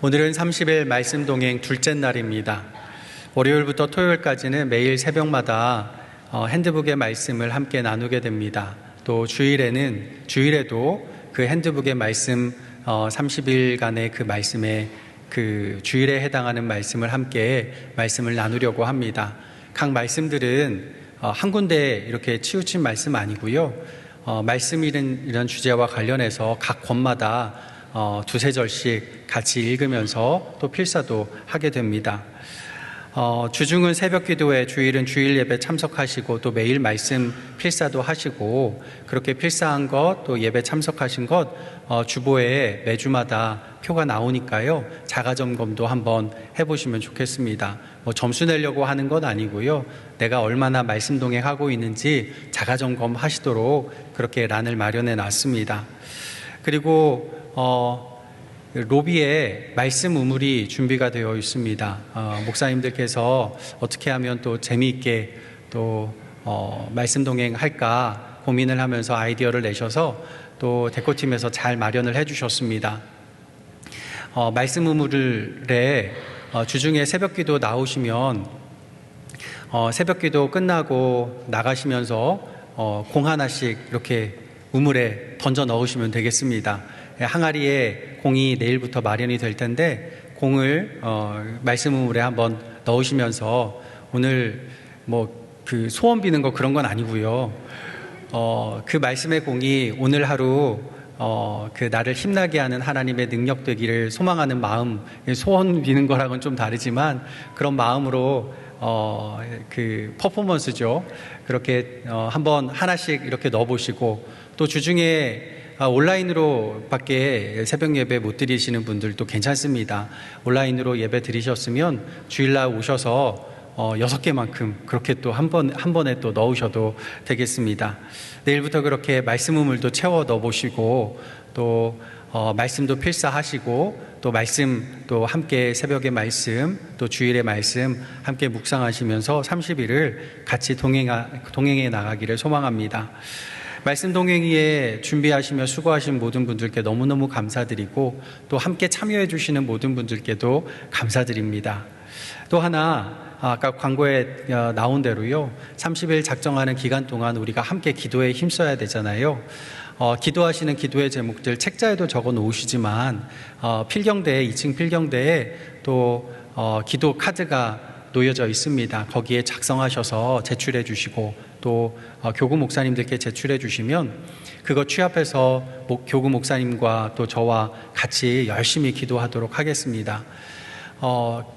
오늘은 30일 말씀 동행 둘째 날입니다. 월요일부터 토요일까지는 매일 새벽마다 어, 핸드북의 말씀을 함께 나누게 됩니다. 또 주일에는 주일에도 그 핸드북의 말씀 어, 30일간의 그 말씀에 그 주일에 해당하는 말씀을 함께 말씀을 나누려고 합니다. 각 말씀들은 어, 한 군데 이렇게 치우친 말씀 아니고요. 어, 말씀 이런, 이런 주제와 관련해서 각 권마다 어, 두세 절씩 같이 읽으면서 또 필사도 하게 됩니다. 어, 주중은 새벽 기도회, 주일은 주일 예배 참석하시고 또 매일 말씀 필사도 하시고 그렇게 필사한 것 또 예배 참석하신 것 어, 주보에 매주마다 표가 나오니까요 자가 점검도 한번 해보시면 좋겠습니다. 뭐 점수 내려고 하는 건 아니고요 내가 얼마나 말씀 동행하고 있는지 자가 점검 하시도록 그렇게 란을 마련해 놨습니다. 그리고 어, 로비에 말씀 우물이 준비가 되어 있습니다. 어, 목사님들께서 어떻게 하면 또 재미있게 또 어, 말씀 동행할까 고민을 하면서 아이디어를 내셔서 또 대코팀에서 잘 마련을 해주셨습니다. 어, 말씀 우물에 어, 주중에 새벽기도 나오시면 어, 새벽기도 끝나고 나가시면서 어, 공 하나씩 이렇게 우물에 던져 넣으시면 되겠습니다. 예, 항아리에 공이 내일부터 마련이 될 텐데 공을 어, 말씀 우물에 한번 넣으시면서 오늘 뭐 그 소원 비는 거 그런 건 아니고요. 어, 그 말씀의 공이 오늘 하루 어, 그 나를 힘나게 하는 하나님의 능력 되기를 소망하는 마음, 소원 비는 거랑은 좀 다르지만 그런 마음으로 어, 그 퍼포먼스죠. 그렇게 어, 한번 하나씩 이렇게 넣어보시고 또 주중에 아, 온라인으로 밖에 새벽 예배 못 드리시는 분들도 괜찮습니다. 온라인으로 예배 드리셨으면 주일날 오셔서 어, 여섯 개만큼 그렇게 또 한 번, 한 번에 또 넣으셔도 되겠습니다. 내일부터 그렇게 말씀 우물도 채워 넣어보시고 또 어, 말씀도 필사하시고 또 말씀 또 함께 새벽의 말씀 또 주일의 말씀 함께 묵상하시면서 30일을 같이 동행하, 동행해 나가기를 소망합니다. 말씀 동행위에 준비하시며 수고하신 모든 분들께 너무너무 감사드리고 또 함께 참여해 주시는 모든 분들께도 감사드립니다. 또 하나 아까 광고에 어, 나온 대로요. 30일 작정하는 기간 동안 우리가 함께 기도에 힘써야 되잖아요. 어, 기도하시는 기도의 제목들 책자에도 적어 놓으시지만 어, 필경대에 2층 필경대에 또 어, 기도 카드가 놓여져 있습니다. 거기에 작성하셔서 제출해 주시고 또 어, 교구 목사님들께 제출해 주시면 그거 취합해서 목, 교구 목사님과 또 저와 같이 열심히 기도하도록 하겠습니다. 어,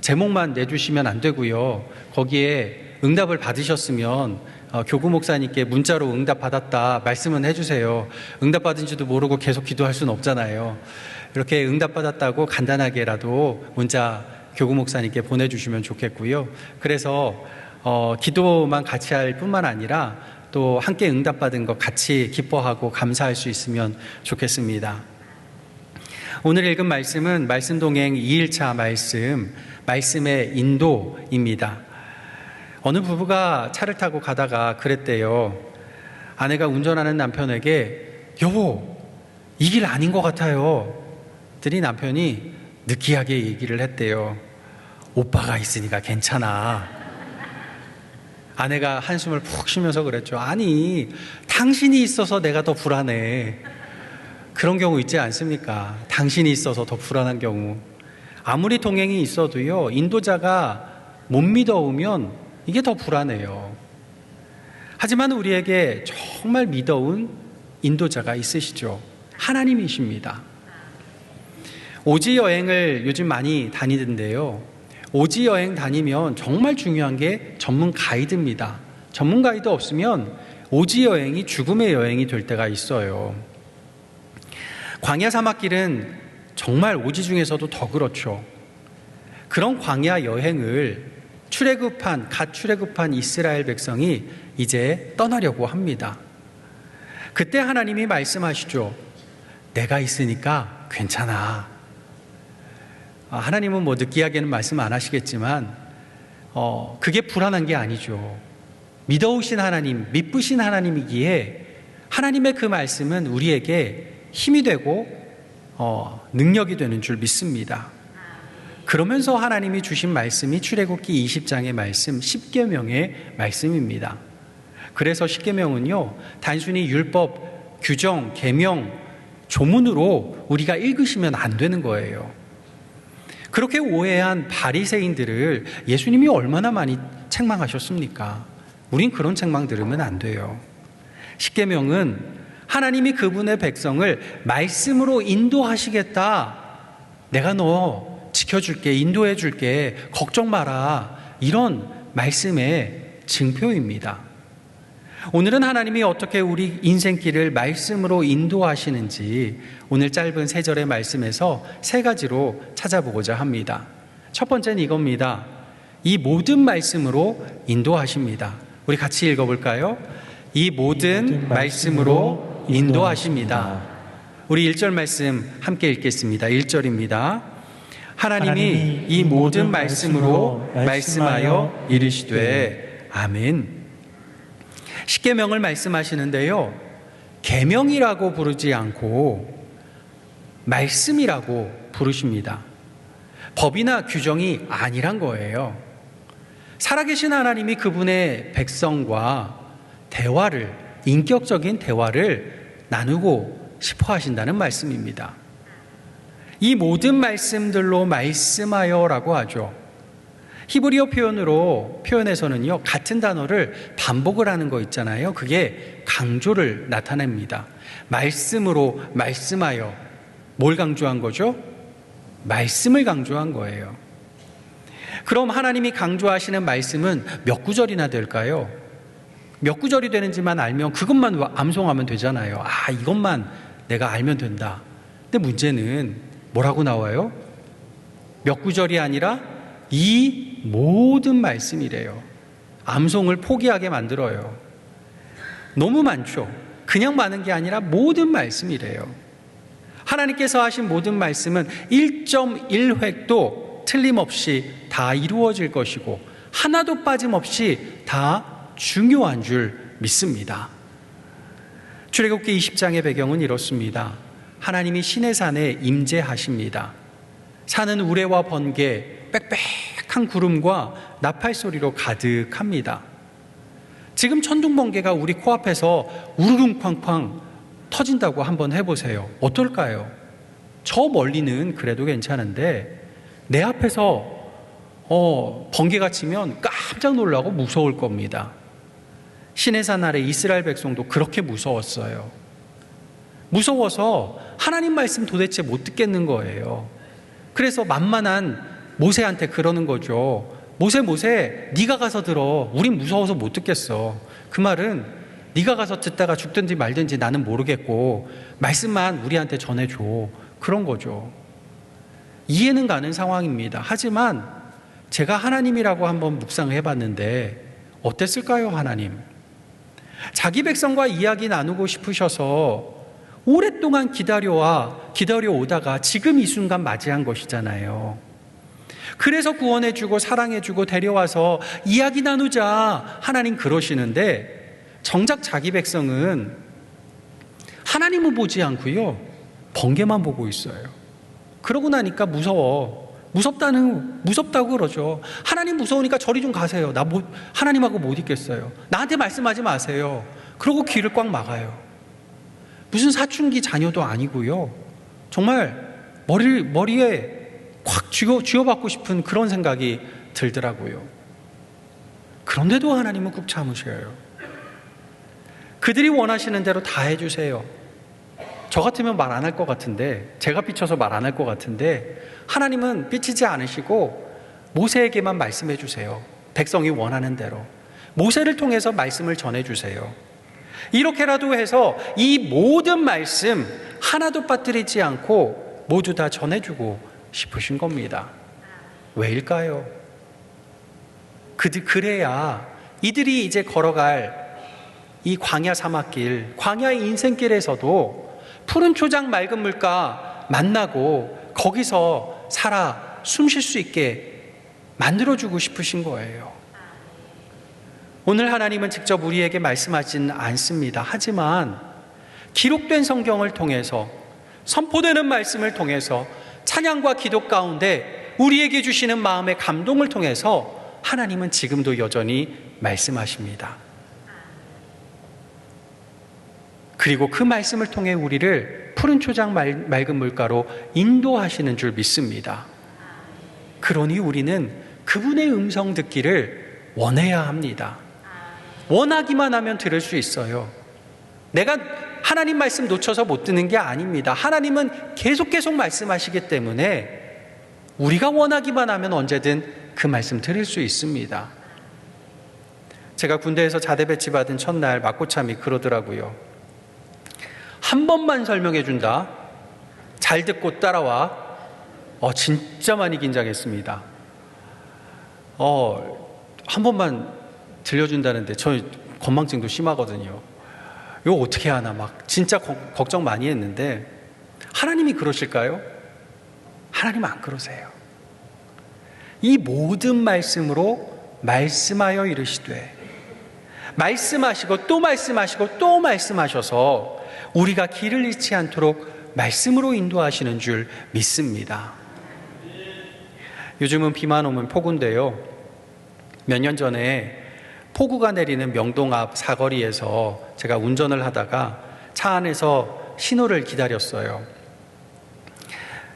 제목만 내주시면 안 되고요. 거기에 응답을 받으셨으면 어, 교구 목사님께 문자로 응답 받았다 말씀은 해주세요. 응답 받은지도 모르고 계속 기도할 수는 없잖아요. 이렇게 응답 받았다고 간단하게라도 문자 교구 목사님께 보내주시면 좋겠고요. 그래서 어, 기도만 같이 할 뿐만 아니라 또 함께 응답받은 것 같이 기뻐하고 감사할 수 있으면 좋겠습니다. 오늘 읽은 말씀은 말씀 동행 2일차 말씀, 말씀의 인도입니다. 어느 부부가 차를 타고 가다가 그랬대요. 아내가 운전하는 남편에게 여보, 이 길 아닌 것 같아요. 들이 남편이 느끼하게 얘기를 했대요. 오빠가 있으니까 괜찮아. 아내가 한숨을 푹 쉬면서 그랬죠. 아니, 당신이 있어서 내가 더 불안해. 그런 경우 있지 않습니까? 당신이 있어서 더 불안한 경우. 아무리 동행이 있어도요, 인도자가 못 믿어오면 이게 더 불안해요. 하지만 우리에게 정말 믿어온 인도자가 있으시죠. 하나님이십니다. 오지 여행을 요즘 많이 다니던데요. 오지 여행 다니면 정말 중요한 게 전문 가이드입니다. 전문 가이드 없으면 오지 여행이 죽음의 여행이 될 때가 있어요. 광야 사막길은 정말 오지 중에서도 더 그렇죠. 그런 광야 여행을 출애굽한 갓 출애굽한 이스라엘 백성이 이제 떠나려고 합니다. 그때 하나님이 말씀하시죠. 내가 있으니까 괜찮아. 아, 하나님은 뭐 느끼하게는 말씀 안 하시겠지만, 어, 그게 불안한 게 아니죠. 믿어오신 하나님, 믿으신 하나님이기에 하나님의 그 말씀은 우리에게 힘이 되고 어, 능력이 되는 줄 믿습니다. 그러면서 하나님이 주신 말씀이 출애굽기 20장의 말씀 10계명의 말씀입니다. 그래서 10계명은요. 단순히 율법, 규정, 계명, 조문으로 우리가 읽으시면 안 되는 거예요. 그렇게 오해한 바리새인들을 예수님이 얼마나 많이 책망하셨습니까? 우린 그런 책망 들으면 안 돼요. 십계명은 하나님이 그분의 백성을 말씀으로 인도하시겠다. 내가 너 지켜줄게, 인도해줄게, 걱정 마라. 이런 말씀의 증표입니다. 오늘은 하나님이 어떻게 우리 인생길을 말씀으로 인도하시는지 오늘 짧은 세 절의 말씀에서 세 가지로 찾아보고자 합니다. 첫 번째는 이겁니다. 이 모든 말씀으로 인도하십니다. 우리 같이 읽어볼까요? 이 모든 말씀으로 인도하십니다. 우리 1절 말씀 함께 읽겠습니다. 1절입니다. 하나님이 이 모든 말씀으로 말씀하여 이르시되 아멘. 십계명을 말씀하시는데요. 계명이라고 부르지 않고 말씀이라고 부르십니다. 법이나 규정이 아니란 거예요. 살아계신 하나님이 그분의 백성과 대화를, 인격적인 대화를 나누고 싶어 하신다는 말씀입니다. 이 모든 말씀들로 말씀하여라고 하죠. 히브리어 표현으로 표현에서는요 같은 단어를 반복을 하는 거 있잖아요. 그게 강조를 나타냅니다. 말씀으로 말씀하여 뭘 강조한 거죠? 말씀을 강조한 거예요. 그럼 하나님이 강조하시는 말씀은 몇 구절이나 될까요? 몇 구절이 되는지만 알면 그것만 암송하면 되잖아요. 아, 이것만 내가 알면 된다. 근데 문제는 뭐라고 나와요? 몇 구절이 아니라 이 모든 말씀이래요. 암송을 포기하게 만들어요. 너무 많죠. 그냥 많은 게 아니라 모든 말씀이래요. 하나님께서 하신 모든 말씀은 1.1획도 틀림없이 다 이루어질 것이고 하나도 빠짐없이 다 중요한 줄 믿습니다. 출애굽기 20장의 배경은 이렇습니다. 하나님이 신의 산에 임재하십니다. 산은 우레와 번개, 빽빽 한 구름과 나팔 소리로 가득합니다. 지금 천둥 번개가 우리 코앞에서 우르릉쾅쾅 터진다고 한번 해보세요. 어떨까요? 저 멀리는 그래도 괜찮은데 내 앞에서 어, 번개가 치면 깜짝 놀라고 무서울 겁니다. 시내산 아래 이스라엘 백성도 그렇게 무서웠어요. 무서워서 하나님 말씀 도대체 못 듣겠는 거예요. 그래서 만만한 모세한테 그러는 거죠. 모세 모세 네가 가서 들어. 우린 무서워서 못 듣겠어. 그 말은 네가 가서 듣다가 죽든지 말든지 나는 모르겠고 말씀만 우리한테 전해 줘. 그런 거죠. 이해는 가는 상황입니다. 하지만 제가 하나님이라고 한번 묵상해 봤는데 어땠을까요, 하나님? 자기 백성과 이야기 나누고 싶으셔서 오랫동안 기다려와 기다려 오다가 지금 이 순간 맞이한 것이잖아요. 그래서 구원해주고 사랑해주고 데려와서 이야기 나누자 하나님 그러시는데 정작 자기 백성은 하나님을 보지 않고요 번개만 보고 있어요. 그러고 나니까 무서워. 무섭다는 무섭다고 그러죠. 하나님 무서우니까 저리 좀 가세요. 나 못, 하나님하고 못 있겠어요. 나한테 말씀하지 마세요. 그러고 귀를 꽉 막아요. 무슨 사춘기 자녀도 아니고요. 정말 머리 머리에 콱 쥐어 쥐어받고 싶은 그런 생각이 들더라고요. 그런데도 하나님은 꾹 참으셔요. 그들이 원하시는 대로 다 해주세요. 저 같으면 말 안 할 것 같은데, 제가 삐쳐서 말 안 할 것 같은데, 하나님은 삐치지 않으시고 모세에게만 말씀해 주세요. 백성이 원하는 대로. 모세를 통해서 말씀을 전해 주세요. 이렇게라도 해서 이 모든 말씀 하나도 빠뜨리지 않고 모두 다 전해주고 싶으신 겁니다. 왜일까요? 그들, 그래야 이들이 이제 걸어갈 이 광야 사막길, 광야의 인생길에서도 푸른 초장 맑은 물가 만나고 거기서 살아 숨 쉴 수 있게 만들어주고 싶으신 거예요. 오늘 하나님은 직접 우리에게 말씀하지는 않습니다. 하지만 기록된 성경을 통해서 선포되는 말씀을 통해서 찬양과 기도 가운데 우리에게 주시는 마음의 감동을 통해서 하나님은 지금도 여전히 말씀하십니다. 그리고 그 말씀을 통해 우리를 푸른 초장 말, 맑은 물가로 인도하시는 줄 믿습니다. 그러니 우리는 그분의 음성 듣기를 원해야 합니다. 원하기만 하면 들을 수 있어요. 내가 하나님 말씀 놓쳐서 못 듣는 게 아닙니다. 하나님은 계속 계속 말씀하시기 때문에 우리가 원하기만 하면 언제든 그 말씀 들을 수 있습니다. 제가 군대에서 자대 배치 받은 첫날 막고참이 그러더라고요. 한 번만 설명해 준다. 잘 듣고 따라와. 어, 진짜 많이 긴장했습니다. 어, 한 번만 들려준다는데 저 건망증도 심하거든요. 이거 어떻게 하나 막 진짜 거- 걱정 많이 했는데 하나님이 그러실까요? 하나님 안 그러세요. 이 모든 말씀으로 말씀하여 이르시되 말씀하시고 또 말씀하시고 또 말씀하셔서 우리가 길을 잃지 않도록 말씀으로 인도하시는 줄 믿습니다. 요즘은 비만 오면 폭우인데요. 몇 년 전에 폭우가 내리는 명동 앞 사거리에서 제가 운전을 하다가 차 안에서 신호를 기다렸어요.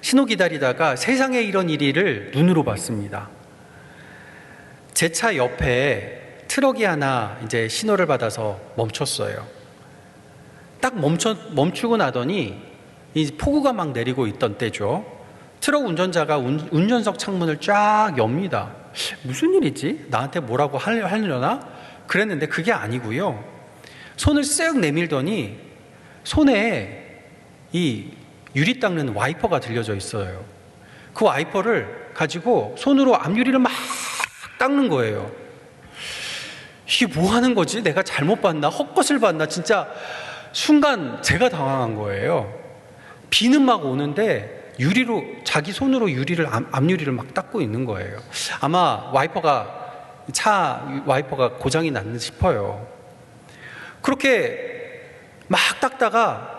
신호 기다리다가 세상에 이런 일을 눈으로 봤습니다. 제 차 옆에 트럭이 하나 이제 신호를 받아서 멈췄어요. 딱 멈춰, 멈추고 나더니 이 폭우가 막 내리고 있던 때죠. 트럭 운전자가 운, 운전석 창문을 쫙 엽니다. 무슨 일이지? 나한테 뭐라고 하려- 하려나? 그랬는데 그게 아니고요. 손을 쓱 내밀더니 손에 이 유리 닦는 와이퍼가 들려져 있어요. 그 와이퍼를 가지고 손으로 앞유리를 막 닦는 거예요. 이게 뭐 하는 거지? 내가 잘못 봤나? 헛것을 봤나? 진짜 순간 제가 당황한 거예요. 비는 막 오는데 유리로 자기 손으로 유리를 앞, 앞유리를 막 닦고 있는 거예요. 아마 와이퍼가 차 와이퍼가 고장이 났나 싶어요. 그렇게 막 닦다가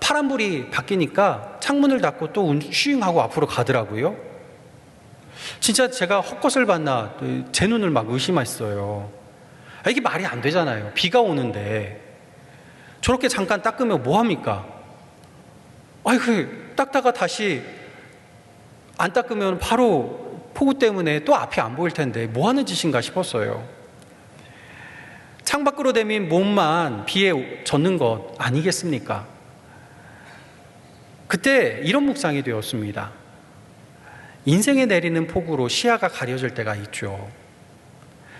파란불이 바뀌니까 창문을 닫고 또 운- 슈잉하고 앞으로 가더라고요. 진짜 제가 헛것을 봤나 제 눈을 막 의심했어요. 아, 이게 말이 안 되잖아요. 비가 오는데 저렇게 잠깐 닦으면 뭐 합니까? 아이 그 닦다가 다시 안 닦으면 바로 폭우 때문에 또 앞이 안 보일 텐데 뭐 하는 짓인가 싶었어요. 창밖으로 대민 몸만 비에 젖는 것 아니겠습니까? 그때 이런 묵상이 되었습니다. 인생에 내리는 폭우로 시야가 가려질 때가 있죠.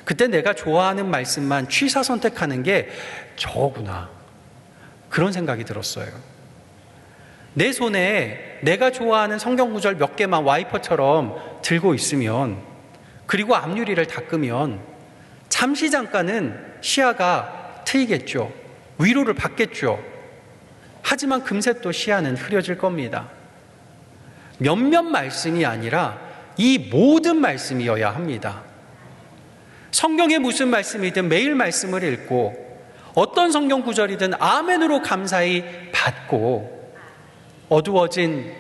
그때 내가 좋아하는 말씀만 취사 선택하는 게 저구나. 그런 생각이 들었어요. 내 손에 내가 좋아하는 성경 구절 몇 개만 와이퍼처럼 들고 있으면 그리고 앞유리를 닦으면 잠시 잠깐은 시야가 트이겠죠. 위로를 받겠죠. 하지만 금세 또 시야는 흐려질 겁니다. 몇몇 말씀이 아니라 이 모든 말씀이어야 합니다. 성경에 무슨 말씀이든 매일 말씀을 읽고 어떤 성경 구절이든 아멘으로 감사히 받고 어두워진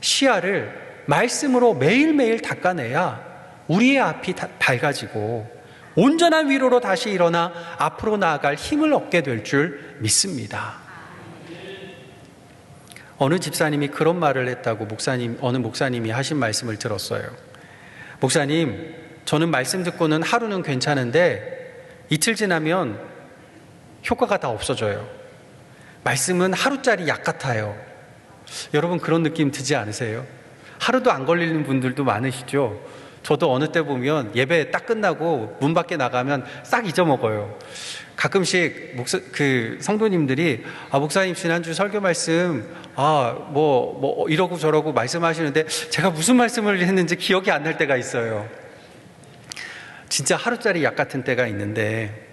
시야를 말씀으로 매일매일 닦아내야 우리의 앞이 다- 밝아지고 온전한 위로로 다시 일어나 앞으로 나아갈 힘을 얻게 될 줄 믿습니다. 어느 집사님이 그런 말을 했다고 목사님, 어느 목사님이 하신 말씀을 들었어요. 목사님, 저는 말씀 듣고는 하루는 괜찮은데 이틀 지나면 효과가 다 없어져요. 말씀은 하루짜리 약 같아요. 여러분 그런 느낌 드지 않으세요? 하루도 안 걸리는 분들도 많으시죠? 저도 어느 때 보면 예배 딱 끝나고 문 밖에 나가면 싹 잊어먹어요. 가끔씩 목사, 그 성도님들이 아, 목사님 지난주 설교 말씀 아, 뭐, 뭐 이러고 저러고 말씀하시는데 제가 무슨 말씀을 했는지 기억이 안 날 때가 있어요. 진짜 하루짜리 약 같은 때가 있는데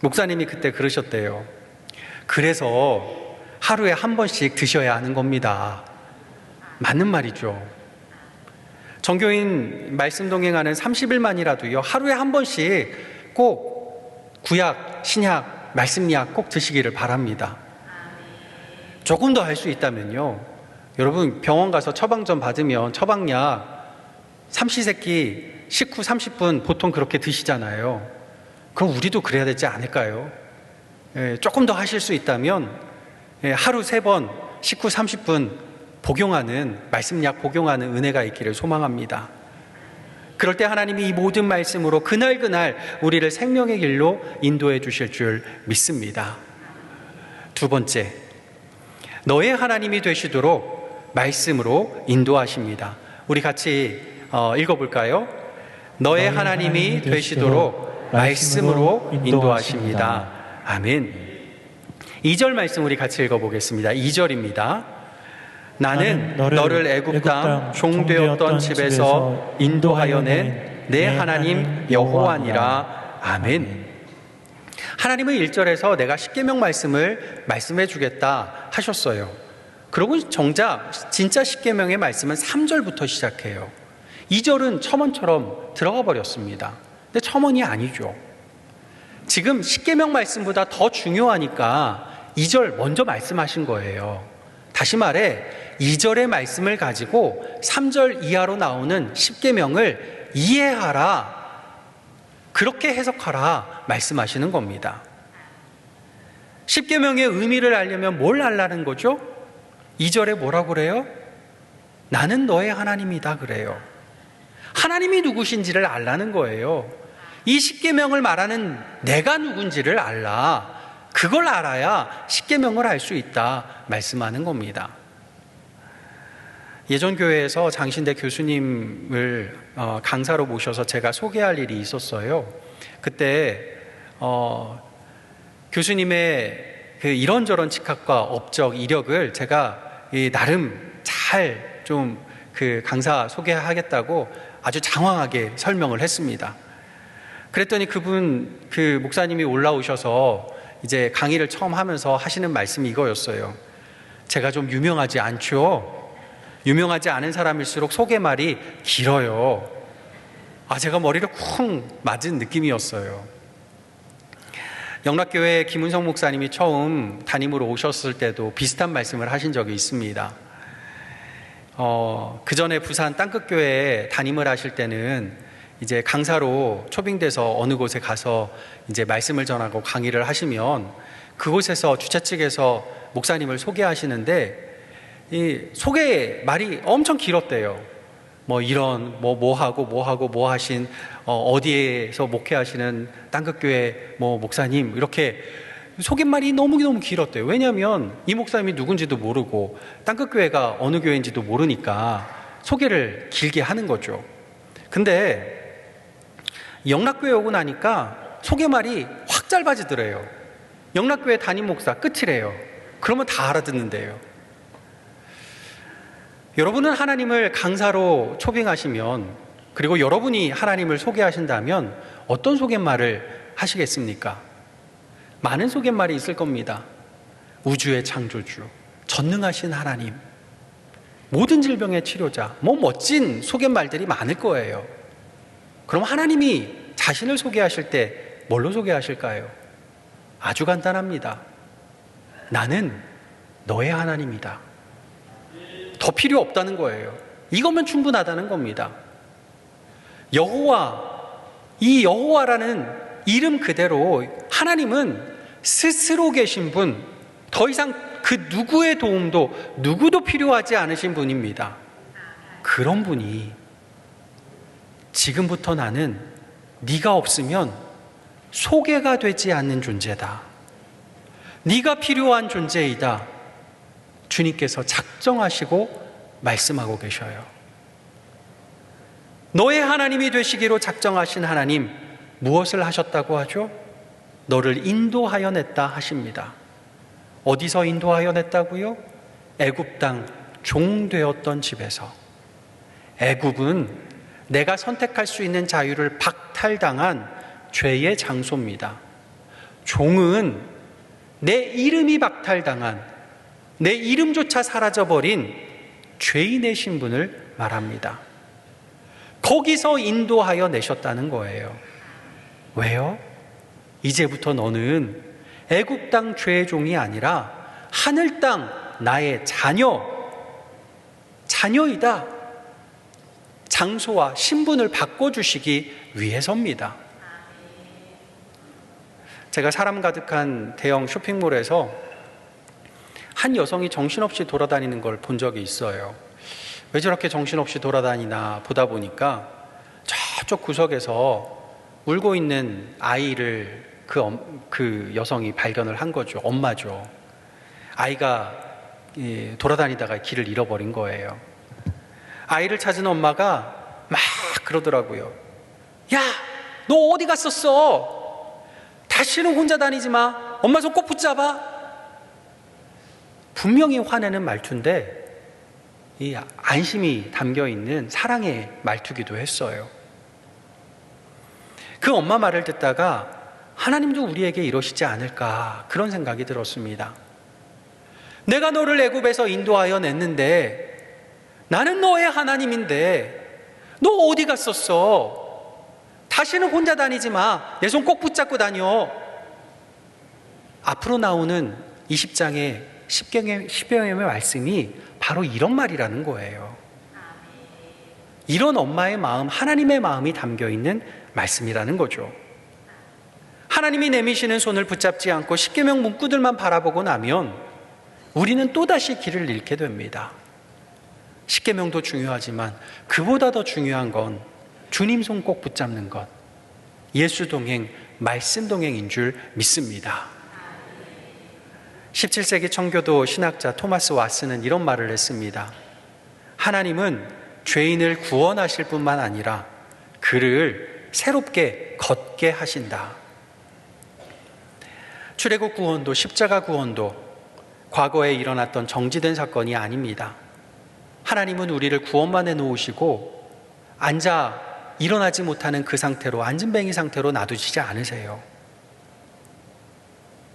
목사님이 그때 그러셨대요. 그래서 하루에 한 번씩 드셔야 하는 겁니다. 맞는 말이죠. 정교인 말씀 동행하는 30일만이라도요, 하루에 한 번씩 꼭 구약, 신약, 말씀약 꼭 드시기를 바랍니다. 조금 더 할 수 있다면요, 여러분 병원 가서 처방전 받으면 처방약 삼시세끼 식후 30분 보통 그렇게 드시잖아요. 그럼 우리도 그래야 되지 않을까요? 예, 조금 더 하실 수 있다면 예, 하루 세번 식후 30분 복용하는 말씀약 복용하는 은혜가 있기를 소망합니다. 그럴 때 하나님이 이 모든 말씀으로 그날 그날 우리를 생명의 길로 인도해 주실 줄 믿습니다. 두 번째, 너의 하나님이 되시도록 말씀으로 인도하십니다. 우리 같이 어, 읽어볼까요? 너의 하나님이 되시도록 말씀으로 인도하십니다. 아멘. 2절 말씀 우리 같이 읽어보겠습니다. 2절입니다. 나는 너를 애굽 땅 종되었던 집에서 인도하여 낸 내 하나님 여호와니라. 아멘. 하나님은 1절에서 내가 십계명 말씀을 말씀해 주겠다 하셨어요. 그러고 정작 진짜 십계명의 말씀은 3절부터 시작해요. 2절은 첨언처럼 들어가 버렸습니다. 근데 첨언이 아니죠. 지금 십계명 말씀보다 더 중요하니까 2절 먼저 말씀하신 거예요. 다시 말해 2절의 말씀을 가지고 3절 이하로 나오는 십계명을 이해하라. 그렇게 해석하라 말씀하시는 겁니다. 십계명의 의미를 알려면 뭘 알라는 거죠? 2절에 뭐라고 그래요? 나는 너의 하나님이다 그래요. 하나님이 누구신지를 알라는 거예요. 이 십계명을 말하는 내가 누군지를 알라. 그걸 알아야 십계명을 알 수 있다 말씀하는 겁니다. 예전 교회에서 장신대 교수님을 어, 강사로 모셔서 제가 소개할 일이 있었어요. 그때 어, 교수님의 그 이런저런 직학과 업적 이력을 제가 나름 잘 좀 그 강사 소개하겠다고 아주 장황하게 설명을 했습니다. 그랬더니 그분 그 목사님이 올라오셔서 이제 강의를 처음 하면서 하시는 말씀이 이거였어요. 제가 좀 유명하지 않죠. 유명하지 않은 사람일수록 소개말이 길어요. 아, 제가 머리를 쿵 맞은 느낌이었어요. 영락교회 김은성 목사님이 처음 담임으로 오셨을 때도 비슷한 말씀을 하신 적이 있습니다. 어, 그 전에 부산 땅끝교회에 담임을 하실 때는 이제 강사로 초빙돼서 어느 곳에 가서 이제 말씀을 전하고 강의를 하시면 그곳에서 주최 측에서 목사님을 소개하시는데 이 소개 말이 엄청 길었대요. 뭐 이런 뭐 뭐 하고 뭐 하고 뭐 하신 어, 어디에서 목회하시는 땅끝교회 뭐 목사님 이렇게 소개말이 너무너무 길었대요. 왜냐하면 이 목사님이 누군지도 모르고 땅끝교회가 어느 교회인지도 모르니까 소개를 길게 하는 거죠. 근데 영락교회 오고 나니까 소개말이 확 짧아지더래요. 영락교회 담임 목사 끝이래요. 그러면 다 알아듣는데요. 여러분은 하나님을 강사로 초빙하시면 그리고 여러분이 하나님을 소개하신다면 어떤 소개말을 하시겠습니까? 많은 소개말이 있을 겁니다. 우주의 창조주, 전능하신 하나님, 모든 질병의 치료자, 뭐 멋진 소개말들이 많을 거예요. 그럼 하나님이 자신을 소개하실 때 뭘로 소개하실까요? 아주 간단합니다. 나는 너의 하나님이다. 더 필요 없다는 거예요. 이거면 충분하다는 겁니다. 여호와, 이 여호와라는 이름 그대로 하나님은 스스로 계신 분, 더 이상 그 누구의 도움도 누구도 필요하지 않으신 분입니다. 그런 분이 지금부터 나는 네가 없으면 소개가 되지 않는 존재다. 네가 필요한 존재이다. 주님께서 작정하시고 말씀하고 계셔요. 너의 하나님이 되시기로 작정하신 하나님 무엇을 하셨다고 하죠? 너를 인도하여 냈다 하십니다. 어디서 인도하여 냈다고요? 애굽 땅 종되었던 집에서. 애굽은 내가 선택할 수 있는 자유를 박탈당한 죄의 장소입니다. 종은 내 이름이 박탈당한 내 이름조차 사라져버린 죄인의 신분을 말합니다. 거기서 인도하여 내셨다는 거예요. 왜요? 이제부터 너는 애굽 땅 죄의 종이 아니라 하늘 땅 나의 자녀 자녀이다. 장소와 신분을 바꿔주시기 위해서입니다. 제가 사람 가득한 대형 쇼핑몰에서 한 여성이 정신없이 돌아다니는 걸 본 적이 있어요. 왜 저렇게 정신없이 돌아다니나 보다 보니까 저쪽 구석에서 울고 있는 아이를 그, 엄- 그 여성이 발견을 한 거죠. 엄마죠. 아이가 예, 돌아다니다가 길을 잃어버린 거예요. 아이를 찾은 엄마가 막 그러더라고요. 야, 너 어디 갔었어? 다시는 혼자 다니지 마. 엄마 손 꼭 붙잡아. 분명히 화내는 말투인데 이 안심이 담겨 있는 사랑의 말투기도 했어요. 그 엄마 말을 듣다가 하나님도 우리에게 이러시지 않을까 그런 생각이 들었습니다. 내가 너를 애굽에서 인도하여 냈는데 나는 너의 하나님인데 너 어디 갔었어? 다시는 혼자 다니지 마. 내 손 꼭 붙잡고 다녀. 앞으로 나오는 20장의 10경의, 10경의 말씀이 바로 이런 말이라는 거예요. 이런 엄마의 마음, 하나님의 마음이 담겨 있는 말씀이라는 거죠. 하나님이 내미시는 손을 붙잡지 않고 10계명 문구들만 바라보고 나면 우리는 또다시 길을 잃게 됩니다. 10계명도 중요하지만 그보다 더 중요한 건 주님 손 꼭 붙잡는 것. 예수 동행, 말씀 동행인 줄 믿습니다. 17세기 청교도 신학자 토마스 와스는 이런 말을 했습니다. 하나님은 죄인을 구원하실 뿐만 아니라 그를 새롭게 걷게 하신다. 출애굽 구원도 십자가 구원도 과거에 일어났던 정지된 사건이 아닙니다. 하나님은 우리를 구원만 해 놓으시고 앉아 일어나지 못하는 그 상태로 앉은뱅이 상태로 놔두시지 않으세요.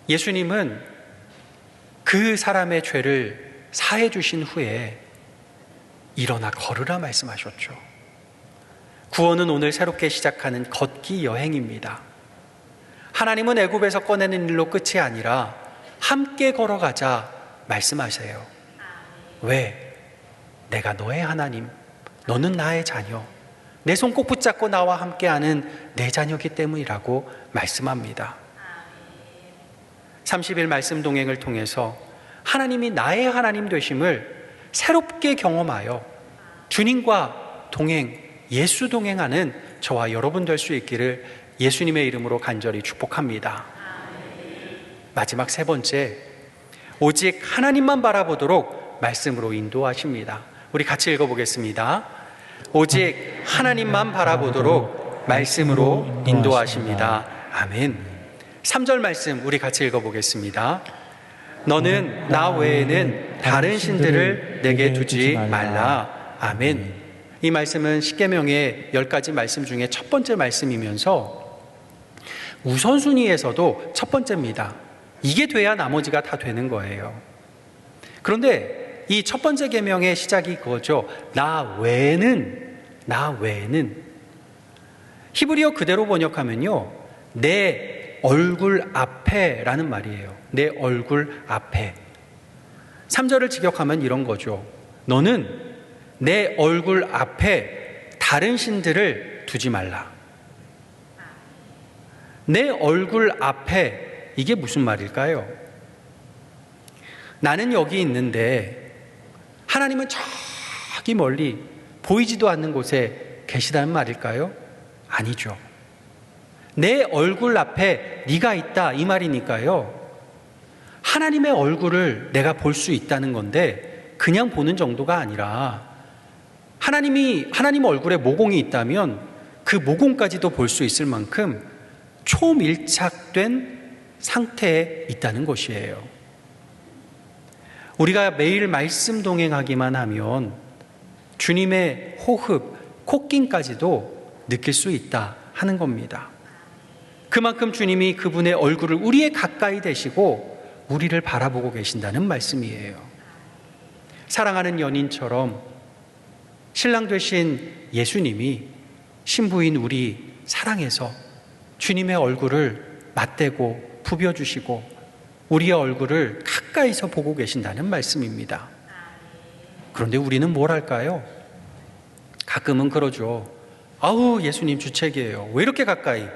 예수님은 그 사람의 죄를 사해 주신 후에 일어나 걸으라 말씀하셨죠. 구원은 오늘 새롭게 시작하는 걷기 여행입니다. 하나님은 애굽에서 꺼내는 일로 끝이 아니라 함께 걸어가자 말씀하세요. 왜? 내가 너의 하나님, 너는 나의 자녀, 내 손 꼭 붙잡고 나와 함께하는 내 자녀기 때문이라고 말씀합니다. 30일 말씀 동행을 통해서 하나님이 나의 하나님 되심을 새롭게 경험하여 주님과 동행, 예수 동행하는 저와 여러분 될 수 있기를 예수님의 이름으로 간절히 축복합니다. 마지막 세 번째, 오직 하나님만 바라보도록 말씀으로 인도하십니다. 우리 같이 읽어보겠습니다. 오직 하나님만 바라보도록 말씀으로 인도하십니다. 아멘. 3절 말씀 우리 같이 읽어보겠습니다. 너는 나 외에는 다른 신들을 내게 두지 말라. 아멘. 이 말씀은 십계명의 열 가지 말씀 중에 첫 번째 말씀이면서 우선순위에서도 첫 번째입니다. 이게 돼야 나머지가 다 되는 거예요. 그런데 이 첫 번째 계명의 시작이 그거죠. 나 외에는 나 외에는 히브리어 그대로 번역하면요. 내 얼굴 앞에라는 말이에요. 내 얼굴 앞에. 3절을 직역하면 이런 거죠. 너는 내 얼굴 앞에 다른 신들을 두지 말라. 내 얼굴 앞에 이게 무슨 말일까요? 나는 여기 있는데 하나님은 저기 멀리 보이지도 않는 곳에 계시다는 말일까요? 아니죠. 내 얼굴 앞에 네가 있다 이 말이니까요. 하나님의 얼굴을 내가 볼 수 있다는 건데 그냥 보는 정도가 아니라 하나님이 하나님 얼굴에 모공이 있다면 그 모공까지도 볼 수 있을 만큼 초밀착된 상태에 있다는 것이에요. 우리가 매일 말씀 동행하기만 하면 주님의 호흡, 콧김까지도 느낄 수 있다 하는 겁니다. 그만큼 주님이 그분의 얼굴을 우리의 가까이 대시고 우리를 바라보고 계신다는 말씀이에요. 사랑하는 연인처럼 신랑 되신 예수님이 신부인 우리 사랑해서 주님의 얼굴을 맞대고 부벼주시고 우리의 얼굴을 가까이서 보고 계신다는 말씀입니다. 그런데 우리는 뭘 할까요? 가끔은 그러죠. 아우, 예수님 주책이에요. 왜 이렇게 가까이?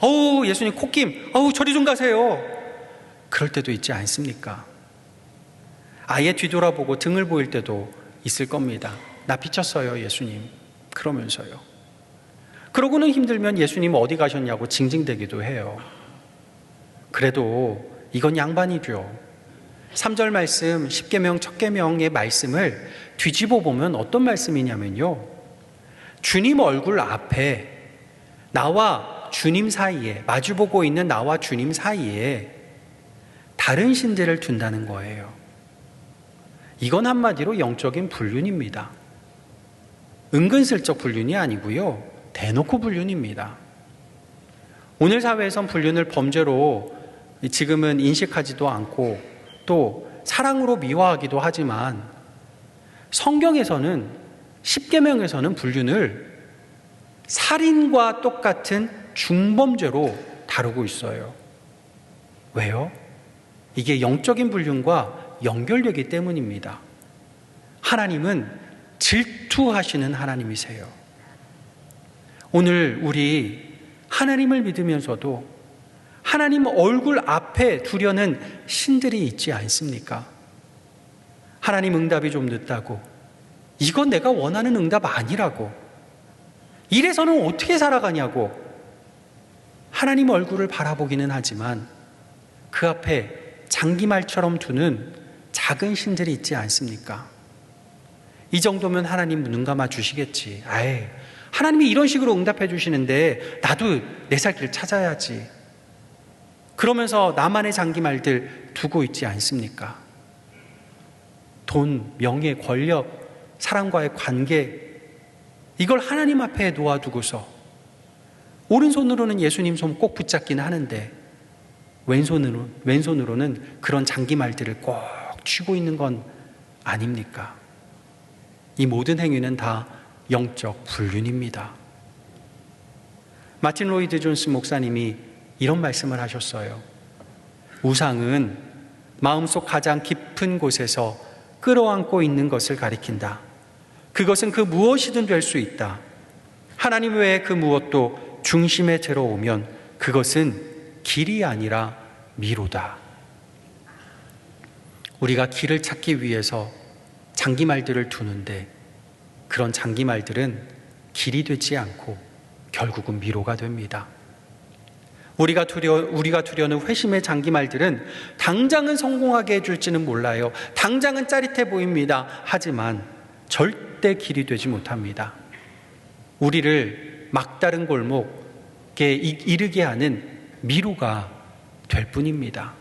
아우, 예수님 콧김. 아우, 저리 좀 가세요. 그럴 때도 있지 않습니까? 아예 뒤돌아보고 등을 보일 때도 있을 겁니다. 나 비쳤어요, 예수님. 그러면서요. 그러고는 힘들면 예수님 어디 가셨냐고 징징대기도 해요. 그래도 이건 양반이죠. 3절 말씀, 10계명, 첫 계명의 말씀을 뒤집어 보면 어떤 말씀이냐면요. 주님 얼굴 앞에 나와 주님 사이에 마주보고 있는 나와 주님 사이에 다른 신들을 둔다는 거예요. 이건 한마디로 영적인 불륜입니다. 은근슬쩍 불륜이 아니고요. 대놓고 불륜입니다. 오늘 사회에선 불륜을 범죄로 지금은 인식하지도 않고 또 사랑으로 미화하기도 하지만 성경에서는 10계명에서는 불륜을 살인과 똑같은 중범죄로 다루고 있어요. 왜요? 이게 영적인 불륜과 연결되기 때문입니다. 하나님은 질투하시는 하나님이세요. 오늘 우리 하나님을 믿으면서도 하나님 얼굴 앞에 두려는 신들이 있지 않습니까? 하나님 응답이 좀 늦다고. 이건 내가 원하는 응답 아니라고. 이래서는 어떻게 살아가냐고. 하나님 얼굴을 바라보기는 하지만 그 앞에 장기말처럼 두는 작은 신들이 있지 않습니까? 이 정도면 하나님 눈 감아 주시겠지. 아예 하나님이 이런 식으로 응답해 주시는데 나도 내 살 길 찾아야지. 그러면서 나만의 장기말들 두고 있지 않습니까? 돈, 명예, 권력, 사람과의 관계, 이걸 하나님 앞에 놓아두고서 오른손으로는 예수님 손 꼭 붙잡기는 하는데 왼손으로, 왼손으로는 그런 장기말들을 꼭 쥐고 있는 건 아닙니까? 이 모든 행위는 다 영적 불륜입니다. 마틴 로이드 존스 목사님이 이런 말씀을 하셨어요. 우상은 마음속 가장 깊은 곳에서 끌어안고 있는 것을 가리킨다. 그것은 그 무엇이든 될 수 있다. 하나님 외에 그 무엇도 중심에 들어오면 그것은 길이 아니라 미로다. 우리가 길을 찾기 위해서 장기말들을 두는데 그런 장기말들은 길이 되지 않고 결국은 미로가 됩니다. 우리가 두려, 우리가 두려는 회심의 장기말들은 당장은 성공하게 해줄지는 몰라요. 당장은 짜릿해 보입니다. 하지만 절대 길이 되지 못합니다. 우리를 막다른 골목에 이르게 하는 미로가 될 뿐입니다.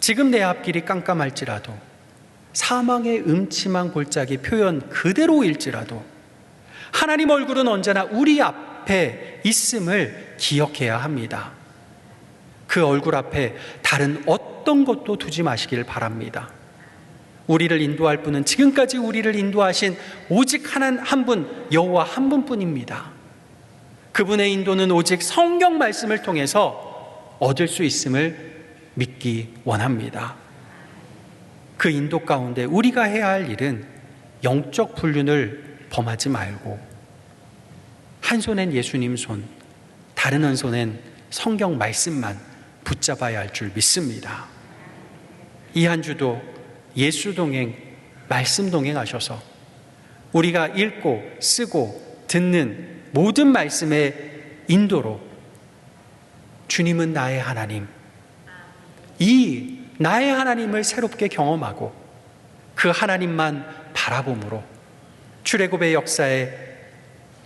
지금 내 앞길이 깜깜할지라도 사망의 음침한 골짜기 표현 그대로일지라도 하나님 얼굴은 언제나 우리 앞 에 있음을 기억해야 합니다. 그 얼굴 앞에 다른 어떤 것도 두지 마시길 바랍니다. 우리를 인도할 분은 지금까지 우리를 인도하신 오직 하나 한 분 여호와 한 분뿐입니다. 그분의 인도는 오직 성경 말씀을 통해서 얻을 수 있음을 믿기 원합니다. 그 인도 가운데 우리가 해야 할 일은 영적 불륜을 범하지 말고 한 손엔 예수님 손, 다른 한 손엔 성경 말씀만 붙잡아야 할 줄 믿습니다. 이 한 주도 예수 동행, 말씀 동행하셔서 우리가 읽고 쓰고 듣는 모든 말씀의 인도로 주님은 나의 하나님, 이 나의 하나님을 새롭게 경험하고 그 하나님만 바라봄으로 출애굽의 역사의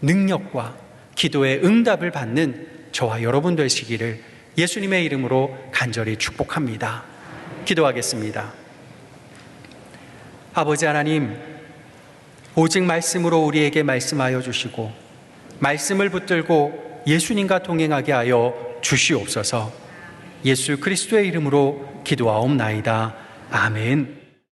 능력과 기도의 응답을 받는 저와 여러분 되시기를 예수님의 이름으로 간절히 축복합니다. 기도하겠습니다. 아버지 하나님, 오직 말씀으로 우리에게 말씀하여 주시고, 말씀을 붙들고 예수님과 동행하게 하여 주시옵소서. 예수 그리스도의 이름으로 기도하옵나이다. 아멘.